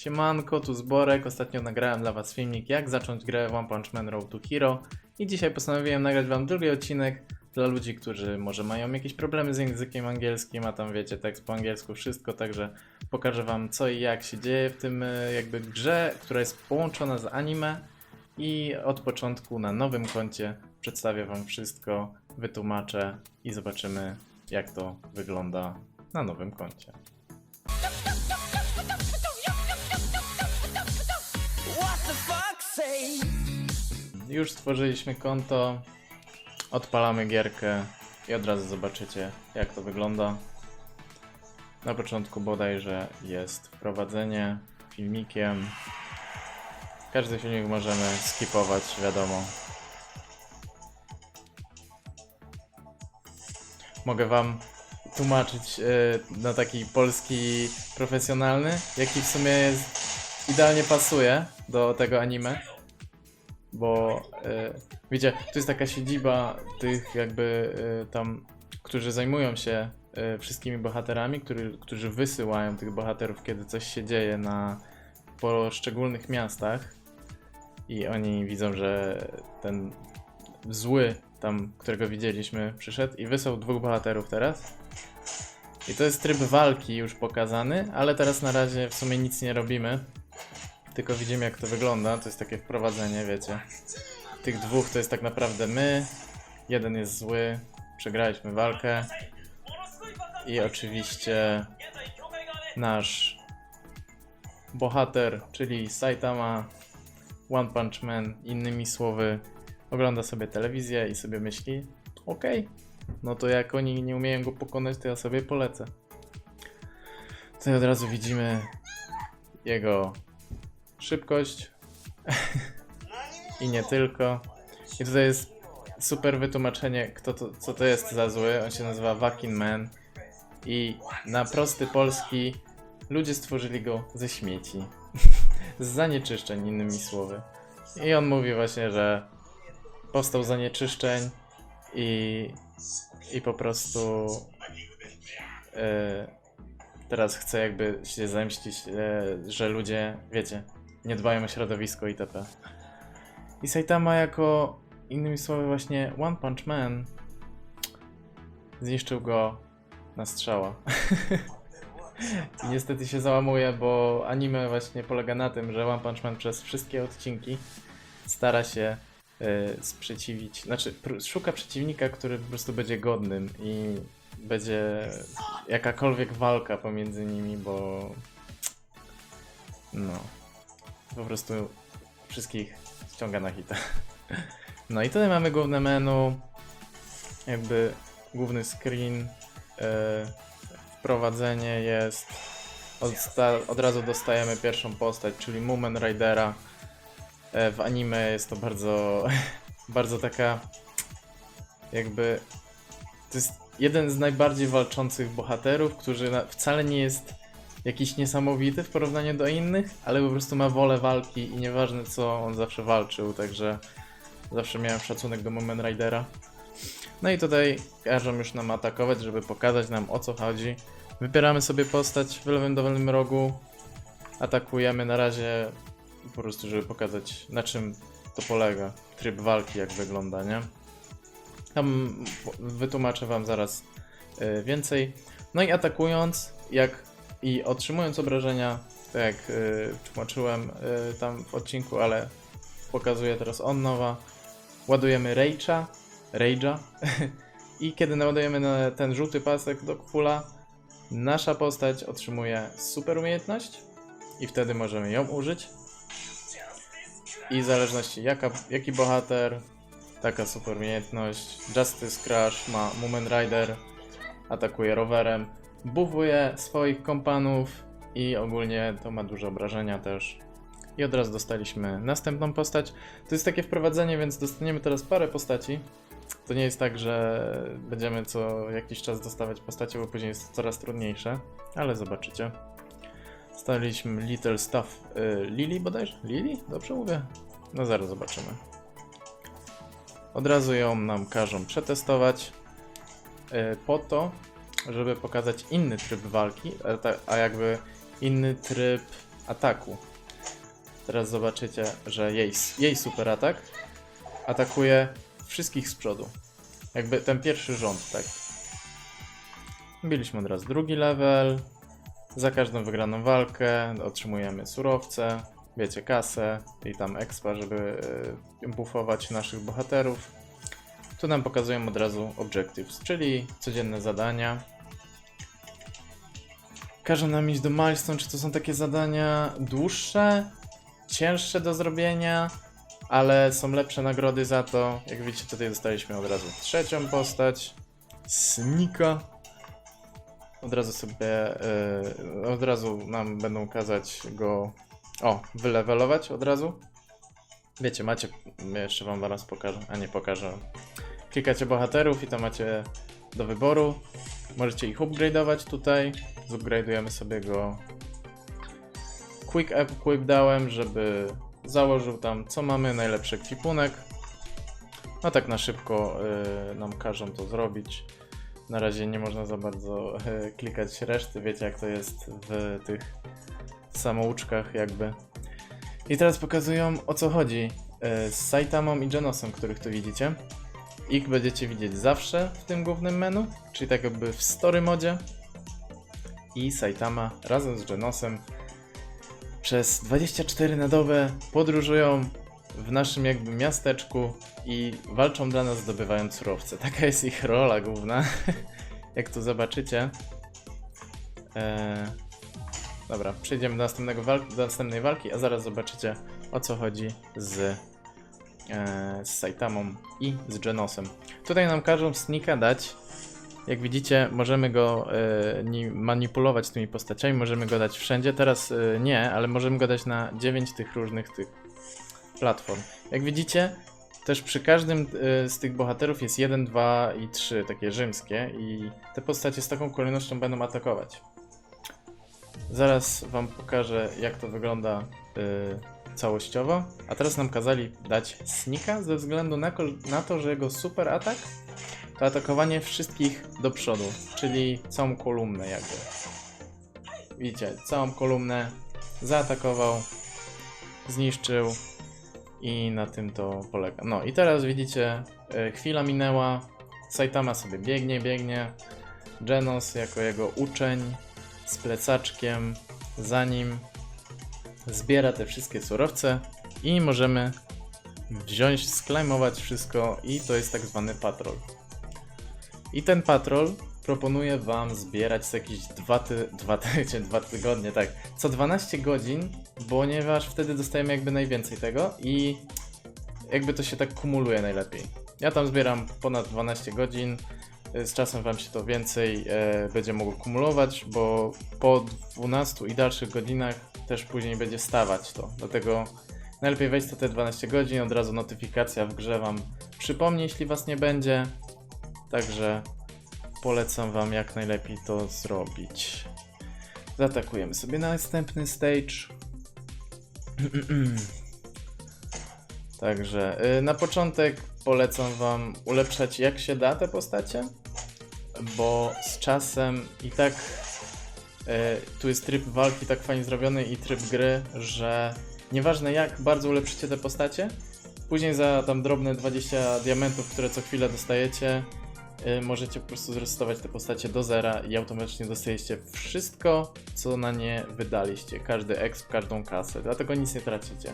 Siemanko, tu Zborek. Ostatnio nagrałem dla was filmik, jak zacząć grę One Punch Man Road to Hero. I dzisiaj postanowiłem nagrać wam drugi odcinek dla ludzi, którzy może mają jakieś problemy z językiem angielskim, a tam wiecie, tekst po angielsku, wszystko, także pokażę wam co i jak się dzieje w tym e, jakby grze, która jest połączona z anime i od początku na nowym koncie przedstawię wam wszystko, wytłumaczę i zobaczymy jak to wygląda na nowym koncie. Już stworzyliśmy konto, odpalamy gierkę i od razu zobaczycie jak to wygląda. Na początku bodajże jest wprowadzenie filmikiem. Każdy filmik możemy skipować, wiadomo. Mogę wam tłumaczyć e, na taki polski profesjonalny, jaki w sumie jest idealnie pasuje do tego anime bo e, wiecie, tu jest taka siedziba tych jakby e, tam, którzy zajmują się e, wszystkimi bohaterami, który, którzy wysyłają tych bohaterów, kiedy coś się dzieje na poszczególnych miastach i oni widzą, że ten zły tam, którego widzieliśmy, przyszedł i wysłał dwóch bohaterów teraz. I to jest tryb walki już pokazany, ale teraz na razie w sumie nic nie robimy. Tylko widzimy jak to wygląda, to jest takie wprowadzenie, wiecie. Tych dwóch to jest tak naprawdę my, jeden jest zły, przegraliśmy walkę i oczywiście nasz bohater, czyli Saitama One Punch Man, innymi słowy, ogląda sobie telewizję i sobie myśli, okej, no to jak oni nie umieją go pokonać, to ja sobie polecę. Tutaj od razu widzimy jego szybkość i nie tylko. I tutaj jest super wytłumaczenie, kto to, co to jest za zły. On się nazywa Wakin Man i na prosty polski ludzie stworzyli go ze śmieci. z zanieczyszczeń, innymi słowy. I on mówi właśnie, że powstał zanieczyszczeń i, i po prostu e, teraz chce jakby się zemścić, e, że ludzie, wiecie, nie dbają o środowisko itp. I Saitama jako, innymi słowy właśnie One Punch Man zniszczył go na strzała. Niestety się załamuje, bo anime właśnie polega na tym, że One Punch Man przez wszystkie odcinki stara się y, sprzeciwić, znaczy pr- szuka przeciwnika, który po prostu będzie godnym i będzie jakakolwiek walka pomiędzy nimi, bo no po prostu wszystkich ściąga na hita. No i tutaj mamy główne menu, jakby główny screen, e, wprowadzenie jest, od, od razu dostajemy pierwszą postać, czyli Moomin Ridera. E, w anime jest to bardzo, bardzo taka jakby to jest jeden z najbardziej walczących bohaterów, który wcale nie jest jakiś niesamowity w porównaniu do innych, ale po prostu ma wolę walki i nieważne co, on zawsze walczył, także zawsze miałem szacunek do Moment Ridera. No i tutaj każą już nam atakować, żeby pokazać nam o co chodzi. Wybieramy sobie postać w lewym dolnym rogu, atakujemy na razie po prostu, żeby pokazać na czym to polega, tryb walki jak wygląda, nie? Tam wytłumaczę wam zaraz y, więcej. No i atakując, jak i otrzymując obrażenia, tak jak y, tłumaczyłem y, tam w odcinku, ale pokazuję teraz on nowa, ładujemy Rage'a, Rage'a i kiedy naładujemy na ten żółty pasek do kufula, nasza postać otrzymuje super umiejętność i wtedy możemy ją użyć. I w zależności jaka, jaki bohater, taka super umiejętność. Justice Crash ma Moomin Rider, atakuje rowerem, buwuje swoich kompanów i ogólnie to ma duże obrażenia też. I od razu dostaliśmy następną postać. To jest takie wprowadzenie, więc dostaniemy teraz parę postaci. To nie jest tak, że będziemy co jakiś czas dostawać postacie, bo później jest coraz trudniejsze, ale zobaczycie. Staliśmy Little Stuff y, Lily bodajże? Lily? Dobrze mówię? No zaraz zobaczymy. Od razu ją nam każą przetestować y, po to, żeby pokazać inny tryb walki, a, jakby inny tryb ataku. Teraz zobaczycie, że jej, jej super atak atakuje wszystkich z przodu. Jakby ten pierwszy rząd, tak. Biliśmy od razu drugi level. Za każdą wygraną walkę otrzymujemy surowce, wiecie, kasę i tam expa, żeby yy, buffować naszych bohaterów. Tu nam pokazują od razu objectives, czyli codzienne zadania. Każą nam iść do milestone, czy to są takie zadania dłuższe, cięższe do zrobienia, ale są lepsze nagrody za to. Jak widzicie, tutaj dostaliśmy od razu trzecią postać, Snika. Od razu sobie, yy, od razu nam będą kazać go, o, wylewelować od razu. Wiecie, macie, jeszcze wam zaraz pokażę, a nie pokażę. Klikacie bohaterów i to macie do wyboru. Możecie ich upgrade'ować tutaj. Zupgrade'ujemy sobie go Quick Equip dałem, żeby założył tam co mamy, najlepszy ekwipunek. No tak na szybko y, nam każą to zrobić. Na razie nie można za bardzo y, klikać reszty, wiecie jak to jest w tych samouczkach jakby. I teraz pokazują o co chodzi y, z Saitamą i Genosem, których tu widzicie. Ich będziecie widzieć zawsze w tym głównym menu, czyli tak jakby w story modzie. I Saitama razem z Genosem przez 24 na dobę podróżują w naszym jakby miasteczku i walczą dla nas zdobywając surowce. Taka jest ich rola główna. Jak tu zobaczycie. Eee, dobra, przejdziemy do, następnego do następnej walki, a zaraz zobaczycie o co chodzi z, z Saitamą i z Genosem. Tutaj nam każą snika dać jak widzicie, możemy go e, ni- manipulować tymi postaciami, możemy go dać wszędzie. Teraz e, nie, ale możemy go dać na 9 tych różnych tych platform. Jak widzicie, też przy każdym e, z tych bohaterów jest 1, 2 i 3 takie rzymskie i te postacie z taką kolejnością będą atakować. Zaraz wam pokażę jak to wygląda e, całościowo. A teraz nam kazali dać snika ze względu na, na to, że jego super atak to atakowanie wszystkich do przodu, czyli całą kolumnę jakby. Widzicie, całą kolumnę zaatakował, zniszczył i na tym to polega. No i teraz widzicie, e, chwila minęła, Saitama sobie biegnie, biegnie, Genos jako jego uczeń z plecaczkiem za nim zbiera te wszystkie surowce i możemy wziąć, sklejmować wszystko i to jest tak zwany patrol. I ten patrol proponuje wam zbierać co jakieś dwa, ty, tygodnie, tak, co 12 godzin, ponieważ wtedy dostajemy jakby najwięcej tego i jakby to się tak kumuluje najlepiej. Ja tam zbieram ponad 12 godzin, y, z czasem wam się to więcej e, będzie mogło kumulować, bo po 12 i dalszych godzinach też później będzie stawać to, dlatego najlepiej wejść to te 12 godzin, od razu notyfikacja w grze wam przypomni, jeśli was nie będzie, Także polecam Wam jak najlepiej to zrobić. Zaatakujemy sobie następny stage. Także y, na początek polecam Wam ulepszać jak się da te postacie, bo z czasem i tak tu jest tryb walki tak fajnie zrobiony i tryb gry, że nieważne jak bardzo ulepszycie te postacie, później za tam drobne 20 diamentów, które co chwilę dostajecie, y, możecie po prostu zresetować te postacie do zera i automatycznie dostajecie wszystko, co na nie wydaliście. Każdy exp, każdą kasę, dlatego nic nie tracicie.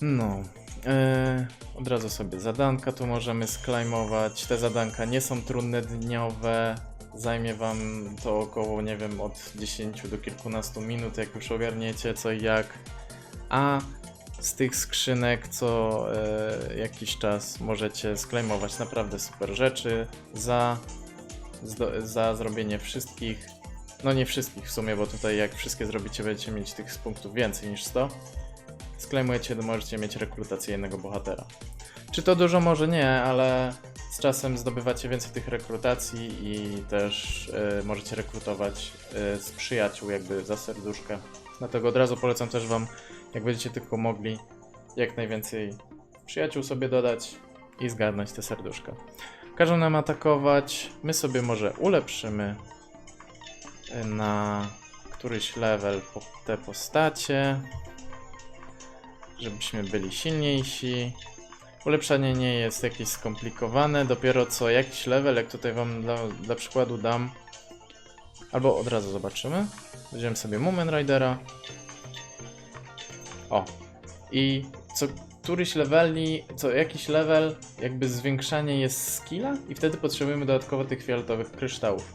No. y, od razu sobie zadanka tu możemy sklejmować. Te zadanka nie są trudne dniowe. Zajmie wam to około, nie wiem, od 10 do kilkunastu minut, jak już ogarniecie co i jak. A z tych skrzynek co e, jakiś czas możecie sklejmować naprawdę super rzeczy za, za zrobienie wszystkich. No nie wszystkich w sumie, bo tutaj jak wszystkie zrobicie będziecie mieć tych punktów więcej niż 100. Sklejmujecie, to możecie mieć rekrutację jednego bohatera. Czy to dużo? Może nie, ale z czasem zdobywacie więcej tych rekrutacji i też e, możecie rekrutować e, z przyjaciół jakby za serduszkę. Dlatego od razu polecam też wam jak będziecie tylko mogli, jak najwięcej przyjaciół sobie dodać i zgarnąć te serduszka. Każą nam atakować, my sobie może ulepszymy y, na któryś level po te postacie, żebyśmy byli silniejsi. Ulepszanie nie jest jakieś skomplikowane, dopiero co jakiś level, jak tutaj wam dla, dla przykładu dam, albo od razu zobaczymy. Weźmiemy sobie Moment Ridera. O. I co któryś leveli, co jakiś level, jakby zwiększanie jest skilla i wtedy potrzebujemy dodatkowo tych fioletowych kryształów.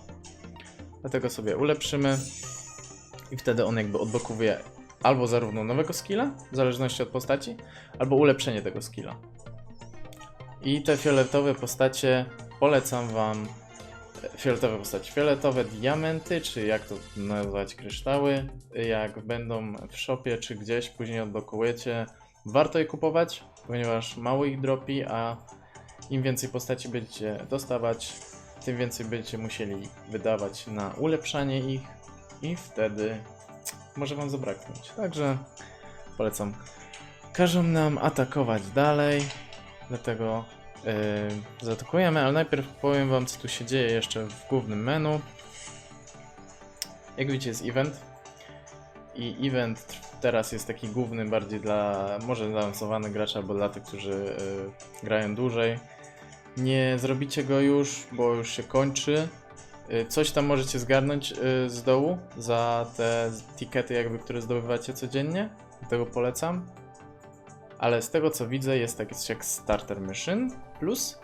Dlatego sobie ulepszymy i wtedy on jakby odblokowuje albo zarówno nowego skilla, w zależności od postaci, albo ulepszenie tego skilla. I te fioletowe postacie polecam wam. Fioletowe postacie, fioletowe diamenty, czy jak to nazwać, kryształy, jak będą w shopie czy gdzieś później odblokujecie, warto je kupować, ponieważ mało ich dropi, a im więcej postaci będziecie dostawać, tym więcej będziecie musieli wydawać na ulepszanie ich i wtedy może wam zabraknąć. Także polecam. Każą nam atakować dalej, dlatego yy, zaatakujemy, ale najpierw powiem wam co tu się dzieje jeszcze w głównym menu. Jak widzicie jest event i event teraz jest taki główny bardziej dla może zaawansowanych graczy albo dla tych, którzy yy, grają dłużej. Nie zrobicie go już, bo już się kończy. Y, Coś tam możecie zgarnąć y, z dołu za te tikety, jakby, które zdobywacie codziennie. Dlatego polecam. Ale z tego co widzę, jest taki jak Starter Mission plus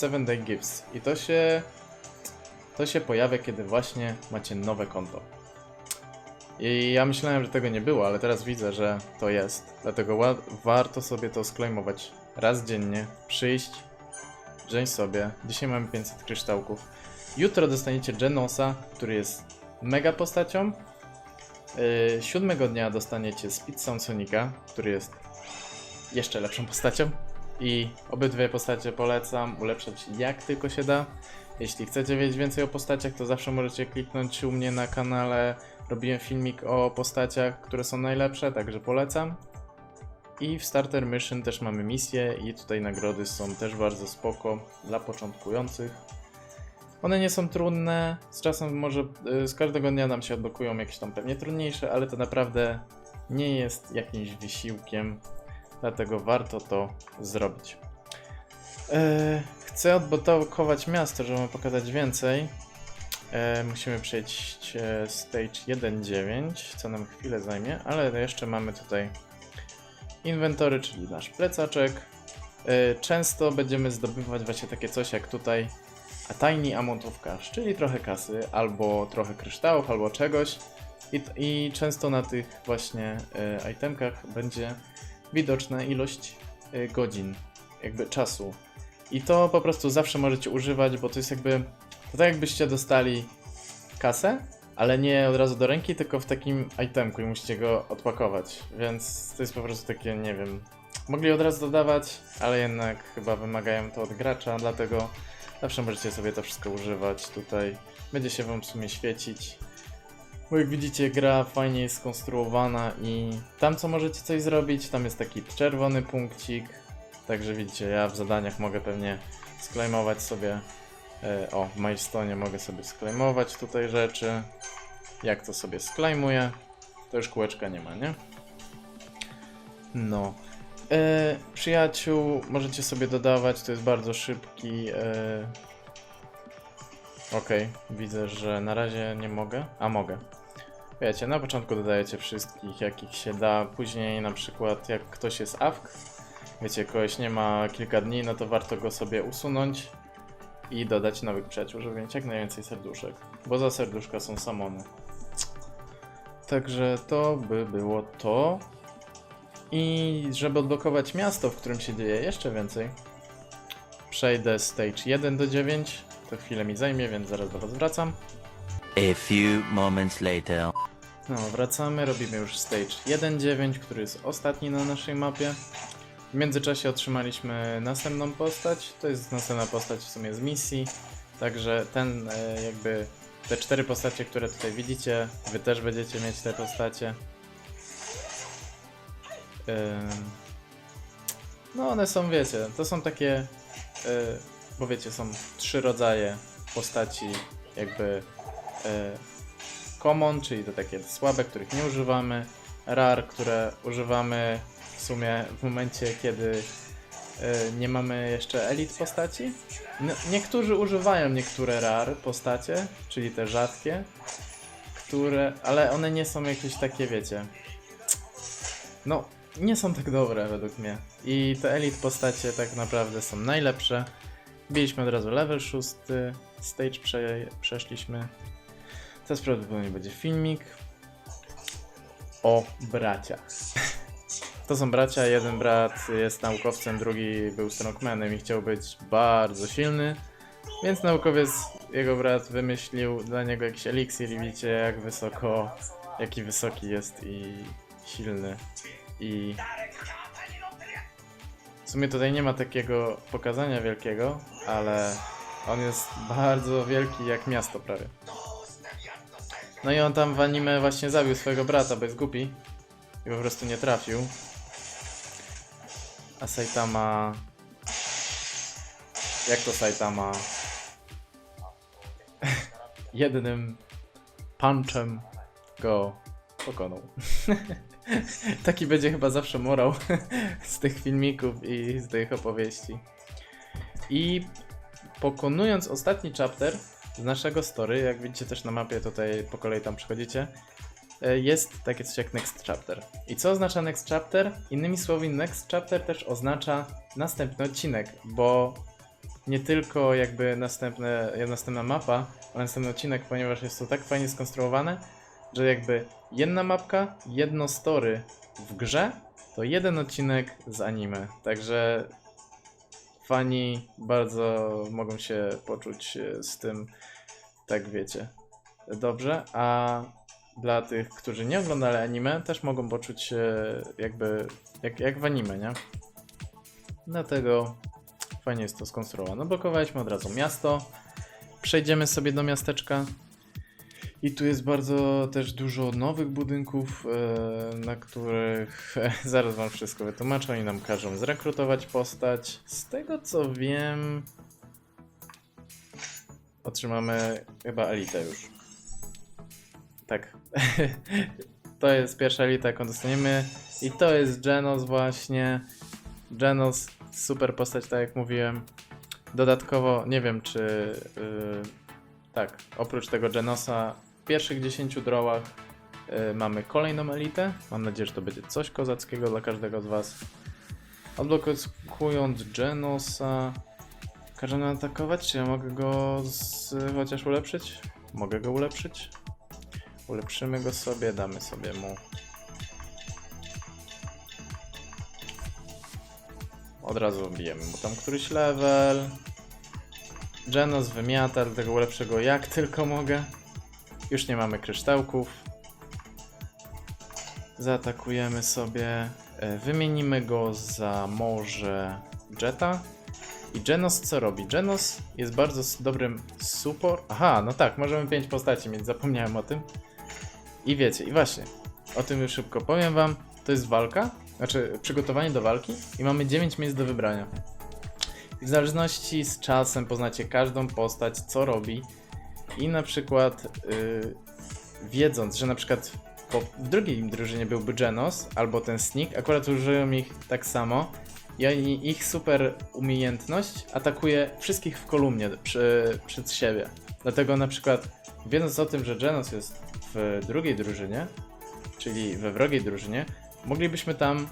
7 Day Gifts. I to się. To się pojawia, kiedy właśnie macie nowe konto. I ja myślałem, że tego nie było, ale teraz widzę, że to jest. Dlatego warto sobie to sklejmować raz dziennie, przyjść, wziąć sobie. Dzisiaj mamy 500 kryształków. Jutro dostaniecie Genosa, który jest mega postacią. Yy, siódmego dnia dostaniecie Speed Sound Sonika, który jest jeszcze lepszą postacią. I obydwie postacie polecam ulepszać jak tylko się da. Jeśli chcecie wiedzieć więcej o postaciach, to zawsze możecie kliknąć u mnie na kanale. Robiłem filmik o postaciach, które są najlepsze, także polecam. I w Starter Mission też mamy misje i tutaj nagrody są też bardzo spoko dla początkujących. One nie są trudne, z czasem może y, z każdego dnia nam się odblokują jakieś tam pewnie trudniejsze, ale to naprawdę nie jest jakimś wysiłkiem, dlatego warto to zrobić. E, chcę odblokować miasto, żeby pokazać więcej. E, musimy przejść e, stage 1.9, co nam chwilę zajmie, ale jeszcze mamy tutaj inwentory, czyli nasz plecaczek. E, często będziemy zdobywać właśnie takie coś jak tutaj a Tiny Cash, czyli trochę kasy, albo trochę kryształów, albo czegoś. I, i często na tych właśnie e, itemkach będzie widoczna ilość e, godzin, jakby czasu. I to po prostu zawsze możecie używać, bo to jest jakby. To tak jakbyście dostali kasę, ale nie od razu do ręki, tylko w takim itemku i musicie go odpakować. Więc to jest po prostu takie, nie wiem. Mogli od razu dodawać, ale jednak chyba wymagają to od gracza, dlatego Zawsze możecie sobie to wszystko używać tutaj. Będzie się wam w sumie świecić. Bo jak widzicie, gra fajnie jest skonstruowana i tam co możecie coś zrobić, tam jest taki czerwony punkcik. Także widzicie, ja w zadaniach mogę pewnie sklejmować sobie. E, o, w Milestone mogę sobie sklejmować tutaj rzeczy. Jak to sobie sklejmuję, to już kółeczka nie ma, nie? No. E, przyjaciół możecie sobie dodawać, to jest bardzo szybki. E... Okej, widzę, że na razie nie mogę. A mogę. Wiecie, na początku dodajecie wszystkich, jakich się da. Później na przykład jak ktoś jest AFK, wiecie, kogoś nie ma kilka dni, no to warto go sobie usunąć i dodać nowych przyjaciół, żeby mieć jak najwięcej serduszek. Bo za serduszka są samony. Także to by było to. I żeby odblokować miasto, w którym się dzieje jeszcze więcej, przejdę stage 1 do 9. To chwilę mi zajmie, więc zaraz do Was wracam. A few moments later. No, wracamy, robimy już stage 1.9, który jest ostatni na naszej mapie. W międzyczasie otrzymaliśmy następną postać, to jest następna postać w sumie z misji, także ten e, jakby, te cztery postacie, które tutaj widzicie, wy też będziecie mieć te postacie. Ym, No one są, wiecie, to są takie, e, bo wiecie, są trzy rodzaje postaci jakby e, common, czyli to takie słabe, których nie używamy, rare, które używamy w sumie w momencie, kiedy e, nie mamy jeszcze elit postaci. N- niektórzy używają niektóre rare postacie, czyli te rzadkie, które, ale one nie są jakieś takie, wiecie, no, nie są tak dobre według mnie. I te elit postacie tak naprawdę są najlepsze. Biliśmy od razu level 6, stage prze, przeszliśmy. Teraz prawdopodobnie będzie filmik o braciach. To są bracia, jeden brat jest naukowcem, drugi był strongmanem i chciał być bardzo silny. Więc naukowiec, jego brat wymyślił dla niego jakiś eliksir i widzicie jak wysoko, jaki wysoki jest i silny. I w sumie tutaj nie ma takiego pokazania wielkiego, ale on jest bardzo wielki jak miasto prawie. No i on tam w anime właśnie zabił swojego brata, bo jest głupi i po prostu nie trafił. A Saitama... Jak to Saitama? Jednym punchem go pokonał. Taki będzie chyba zawsze morał z tych filmików i z tych opowieści. I pokonując ostatni chapter z naszego story, jak widzicie też na mapie tutaj po kolei tam przechodzicie, e, jest takie coś jak next chapter. I co oznacza next chapter? Innymi słowy, next chapter też oznacza następny odcinek, bo nie tylko jakby następne, następna mapa, ale następny odcinek, ponieważ jest to tak fajnie skonstruowane, że jakby jedna mapka, jedno story w grze, to jeden odcinek z anime. Także fani bardzo mogą się poczuć e, z tym, tak wiecie, dobrze, a dla tych, którzy nie oglądali anime, też mogą poczuć się jakby jak, jak w anime, nie? Dlatego fajnie jest to skonstruowane. Blokowaliśmy od razu miasto. Przejdziemy sobie do miasteczka. I tu jest bardzo też dużo nowych budynków, e, na których zaraz wam wszystko wytłumaczę. Oni nam każą zrekrutować postać. Z tego co wiem, otrzymamy chyba elitę już. Tak. to jest pierwsza elita, jaką dostaniemy. I to jest Genos właśnie. Genos, super postać, tak jak mówiłem. Dodatkowo, nie wiem czy... Yy, tak, oprócz tego Genosa, w pierwszych 10 drawach y, mamy kolejną elitę. Mam nadzieję, że to będzie coś kozackiego dla każdego z Was. Odblokując Genosa, każe atakować? Czy ja mogę go z, chociaż ulepszyć? Mogę go ulepszyć? Ulepszymy go sobie, damy sobie mu. Od razu bijemy mu tam któryś level. Genos wymiata, dlatego ulepszę go jak tylko mogę. Już nie mamy kryształków. Zaatakujemy sobie. e, Wymienimy go za może Jetta. I Genos co robi? Genos jest bardzo dobrym support. Aha, no tak, możemy 5 postaci mieć, zapomniałem o tym. I wiecie, i właśnie, o tym już szybko powiem wam. To jest walka, znaczy przygotowanie do walki i mamy 9 miejsc do wybrania. W zależności z czasem poznacie każdą postać, co robi. I na przykład yy, wiedząc, że na przykład po, w drugiej drużynie byłby Genos albo ten Sneak, akurat użyją ich tak samo. I oni, ich super umiejętność atakuje wszystkich w kolumnie przy, przed siebie. Dlatego na przykład wiedząc o tym, że Genos jest w drugiej drużynie, czyli we wrogiej drużynie, moglibyśmy tam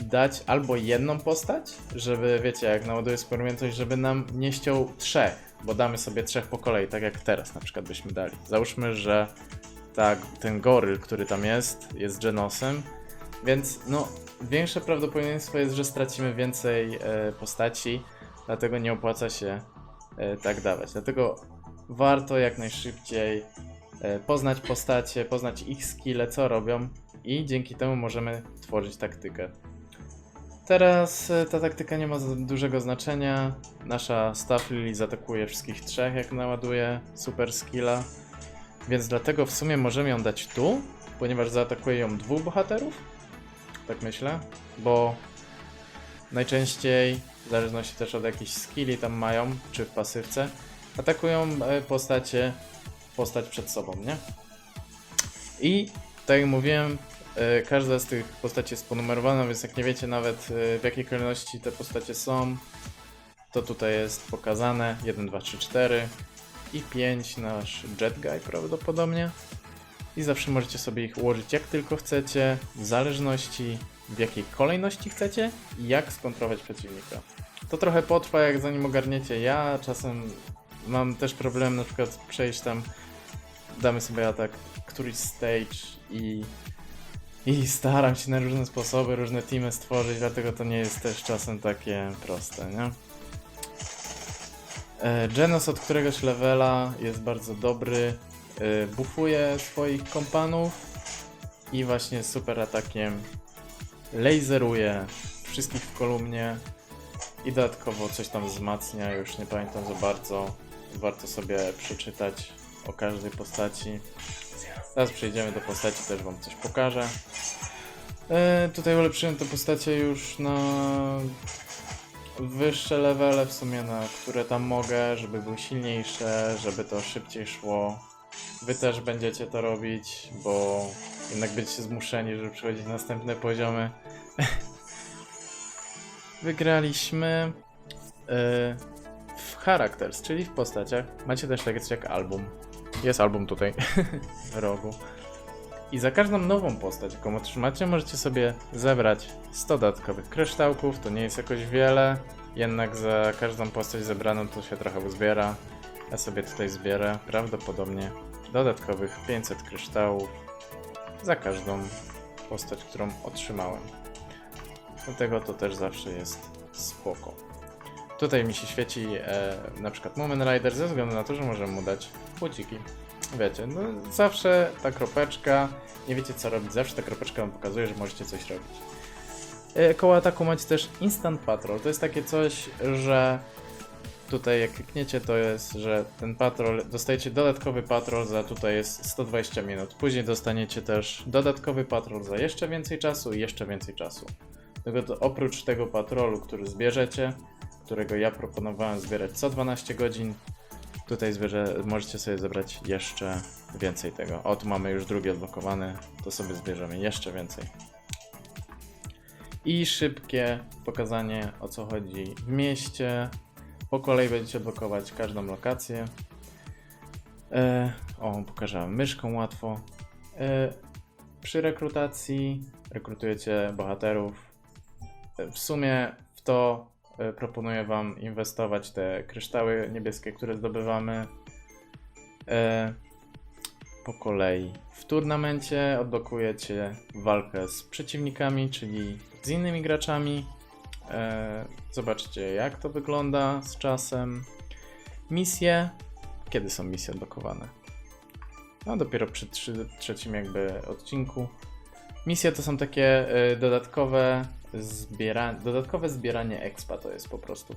dać albo jedną postać, żeby, wiecie, jak naładuje swoją umiejętność, żeby nam nie ściął trzech, bo damy sobie trzech po kolei, tak jak teraz na przykład byśmy dali. Załóżmy, że tak, ten goryl, który tam jest, jest Genosem, więc no, większe prawdopodobieństwo jest, że stracimy więcej e, postaci, dlatego nie opłaca się e, tak dawać. Dlatego warto jak najszybciej e, poznać postacie, poznać ich skille, co robią i dzięki temu możemy tworzyć taktykę. Teraz e, ta taktyka nie ma dużego znaczenia. Nasza Staff Lily zaatakuje wszystkich trzech, jak naładuje super skilla. Więc dlatego w sumie możemy ją dać tu, ponieważ zaatakuje ją dwóch bohaterów. Tak myślę, bo najczęściej, w zależności też od jakichś skilli tam mają, czy w pasywce, atakują e, postacie, postać przed sobą, nie? I tak jak mówiłem, każda z tych postaci jest ponumerowana, więc jak nie wiecie nawet e, w jakiej kolejności te postacie są, to tutaj jest pokazane 1, 2, 3, 4 i 5 nasz Jet Guy prawdopodobnie. I zawsze możecie sobie ich ułożyć jak tylko chcecie, w zależności w jakiej kolejności chcecie i jak skontrować przeciwnika. To trochę potrwa, jak zanim ogarniecie. Ja czasem mam też problem na przykład przejść tam, damy sobie atak, któryś stage i, i staram się na różne sposoby, różne teamy stworzyć, dlatego to nie jest też czasem takie proste, nie? E, Genos od któregoś levela jest bardzo dobry, e, buffuje swoich kompanów i właśnie super atakiem laseruje wszystkich w kolumnie i dodatkowo coś tam wzmacnia, już nie pamiętam za bardzo. Warto sobie przeczytać o każdej postaci. Teraz przejdziemy do postaci, też wam coś pokażę. E, tutaj ulepszyłem te postacie już na wyższe levele w sumie, na które tam mogę, żeby były silniejsze, żeby to szybciej szło. Wy też będziecie to robić, bo jednak będziecie zmuszeni, żeby przechodzić następne poziomy. Wygraliśmy yy, w Characters, czyli w postaciach. Macie też takie coś jak album. Jest album tutaj w rogu. I za każdą nową postać, jaką otrzymacie, możecie sobie zebrać 100 dodatkowych kryształków. To nie jest jakoś wiele, jednak za każdą postać zebraną to się trochę uzbiera. Ja sobie tutaj zbierę prawdopodobnie dodatkowych 500 kryształów za każdą postać, którą otrzymałem. Dlatego to też zawsze jest spoko. Tutaj mi się świeci e, na przykład Moment Rider ze względu na to, że możemy mu dać płociki. Wiecie, no zawsze ta kropeczka, nie wiecie co robić, zawsze ta kropeczka wam pokazuje, że możecie coś robić. E, koło ataku macie też Instant Patrol. To jest takie coś, że tutaj jak klikniecie to jest, że ten patrol, dostajecie dodatkowy patrol za tutaj jest 120 minut. Później dostaniecie też dodatkowy patrol za jeszcze więcej czasu i jeszcze więcej czasu. Tylko to oprócz tego patrolu, który zbierzecie, którego ja proponowałem zbierać co 12 godzin, tutaj zbierze, możecie sobie zebrać jeszcze więcej tego. O, tu mamy już drugi odblokowany, to sobie zbierzemy jeszcze więcej. I szybkie pokazanie o co chodzi w mieście. Po kolei będziecie odblokować każdą lokację. E, o, pokażę myszką łatwo. E, przy rekrutacji rekrutujecie bohaterów. E, W sumie w to proponuję Wam inwestować te kryształy niebieskie, które zdobywamy. E, po kolei. W turnamencie odblokujecie walkę z przeciwnikami, czyli z innymi graczami. E, zobaczcie, jak to wygląda z czasem. Misje. Kiedy są misje odblokowane? No, dopiero przy trzecim jakby odcinku. Misje to są takie dodatkowe, dodatkowe zbieranie expa, to jest po prostu.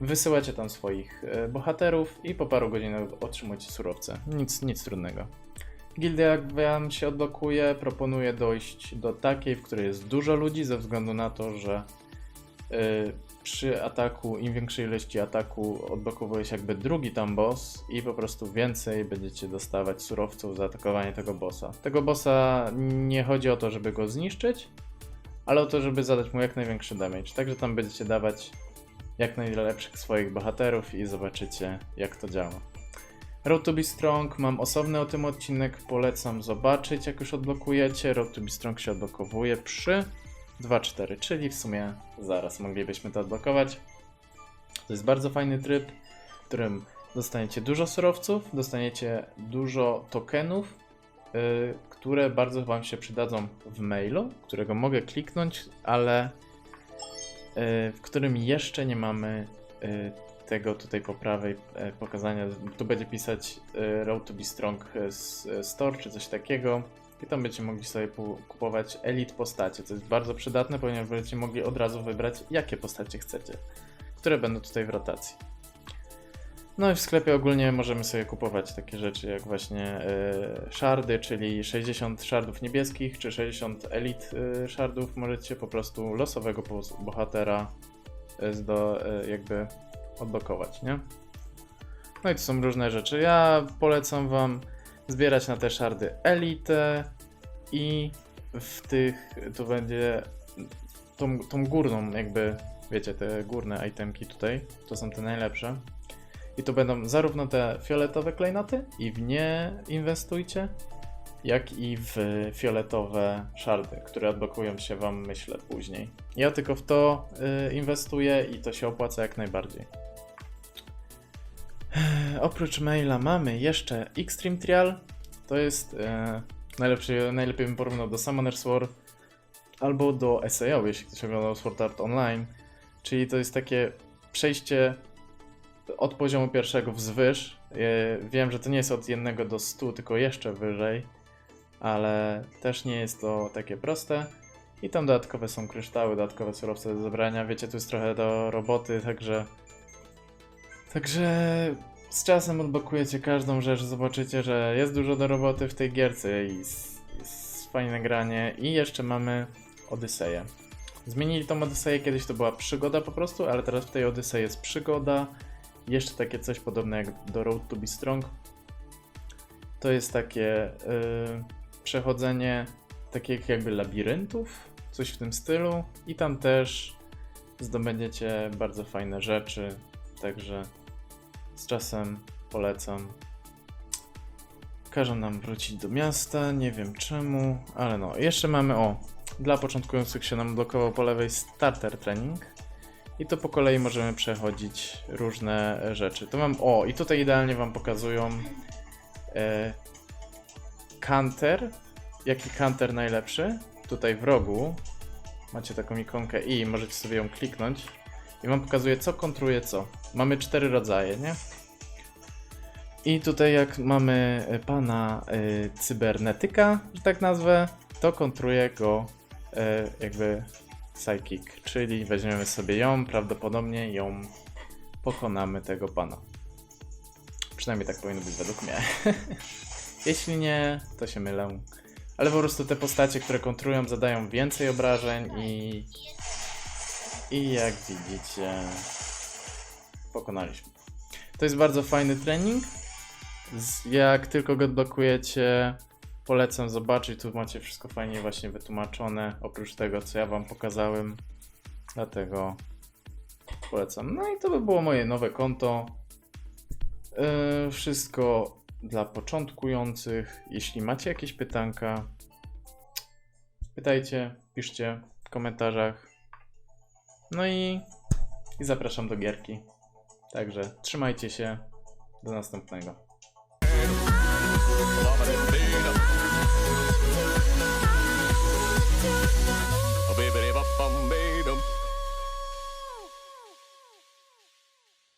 Wysyłacie tam swoich y, bohaterów i po paru godzinach otrzymujecie surowce. Nic, nic trudnego. Gildia jak wam się odblokuje, proponuję dojść do takiej, w której jest dużo ludzi, ze względu na to, że y, przy ataku, im większej ilości ataku odblokowuje się jakby drugi tam boss i po prostu więcej będziecie dostawać surowców za atakowanie tego bossa. Tego bossa nie chodzi o to, żeby go zniszczyć, ale o to, żeby zadać mu jak największy damage. Także tam będziecie dawać jak najlepszych swoich bohaterów i zobaczycie jak to działa. Road to be Strong, mam osobny o tym odcinek, polecam zobaczyć jak już odblokujecie. Road to be Strong się odblokowuje przy 2.4, czyli w sumie zaraz moglibyśmy to odblokować. To jest bardzo fajny tryb, w którym dostaniecie dużo surowców, dostaniecie dużo tokenów, yy, które bardzo Wam się przydadzą w mailu, którego mogę kliknąć, ale yy, w którym jeszcze nie mamy yy, tego tutaj po prawej yy, pokazania. Tu będzie pisać Road to be Strong Store czy coś takiego. I tam będziecie mogli sobie kupować elit postacie, co jest bardzo przydatne, ponieważ będziecie mogli od razu wybrać, jakie postacie chcecie, które będą tutaj w rotacji. No i w sklepie ogólnie możemy sobie kupować takie rzeczy jak właśnie y, szardy, czyli 60 szardów niebieskich, czy 60 elit y, szardów. Możecie po prostu losowego bohatera y, zdo, y, jakby odblokować, nie? No i to są różne rzeczy. Ja polecam wam zbierać na te szardy elitę i w tych to będzie tą, tą górną jakby, wiecie, te górne itemki tutaj, to są te najlepsze. I to będą zarówno te fioletowe klejnoty i w nie inwestujcie, jak i w fioletowe szardy, które odblokują się Wam, myślę, później. Ja tylko w to y, inwestuję i to się opłaca jak najbardziej. Oprócz maila mamy jeszcze Extreme Trial. To jest e, najlepszy, najlepiej bym porównał do Summoner's War albo do SAO, jeśli ktoś oglądał Sword Art Online. Czyli to jest takie przejście od poziomu pierwszego wzwyż. E, wiem, że to nie jest od 1 do 100, tylko jeszcze wyżej, ale też nie jest to takie proste. I tam dodatkowe są kryształy, dodatkowe surowce do zebrania. Wiecie, tu jest trochę do roboty, także Także z czasem odblokujecie każdą rzecz, zobaczycie, że jest dużo do roboty w tej gierce i jest fajne granie. I jeszcze mamy Odyseję. Zmienili tą Odyseję, kiedyś to była przygoda po prostu, ale teraz w tej Odysei jest przygoda. Jeszcze takie coś podobne jak do Road to be Strong. To jest takie yy, przechodzenie takich jakby labiryntów, coś w tym stylu. I tam też zdobędziecie bardzo fajne rzeczy, także z czasem polecam. Każą nam wrócić do miasta, nie wiem czemu, ale no, jeszcze mamy, o, dla początkujących się nam blokował po lewej starter training. I to po kolei możemy przechodzić różne rzeczy. To mam, o, i tutaj idealnie wam pokazują e, counter, jaki counter najlepszy. Tutaj w rogu macie taką ikonkę i możecie sobie ją kliknąć i wam pokazuje co kontruje co. Mamy cztery rodzaje, nie? I tutaj jak mamy e, pana y, cybernetyka, że tak nazwę, to kontruje go e, jakby psychic, czyli weźmiemy sobie ją, prawdopodobnie ją pokonamy tego pana. Przynajmniej tak powinno być według mnie. Jeśli nie, to się mylę. Ale po prostu te postacie, które kontrują, zadają więcej obrażeń i i jak widzicie, pokonaliśmy. To jest bardzo fajny trening. Jak tylko go odblokujecie, polecam zobaczyć. Tu macie wszystko fajnie właśnie wytłumaczone, oprócz tego, co ja wam pokazałem. Dlatego polecam. No i to by było moje nowe konto. Yy, wszystko dla początkujących. Jeśli macie jakieś pytanka, pytajcie, piszcie w komentarzach. No i, i zapraszam do gierki. Także trzymajcie się. Do następnego.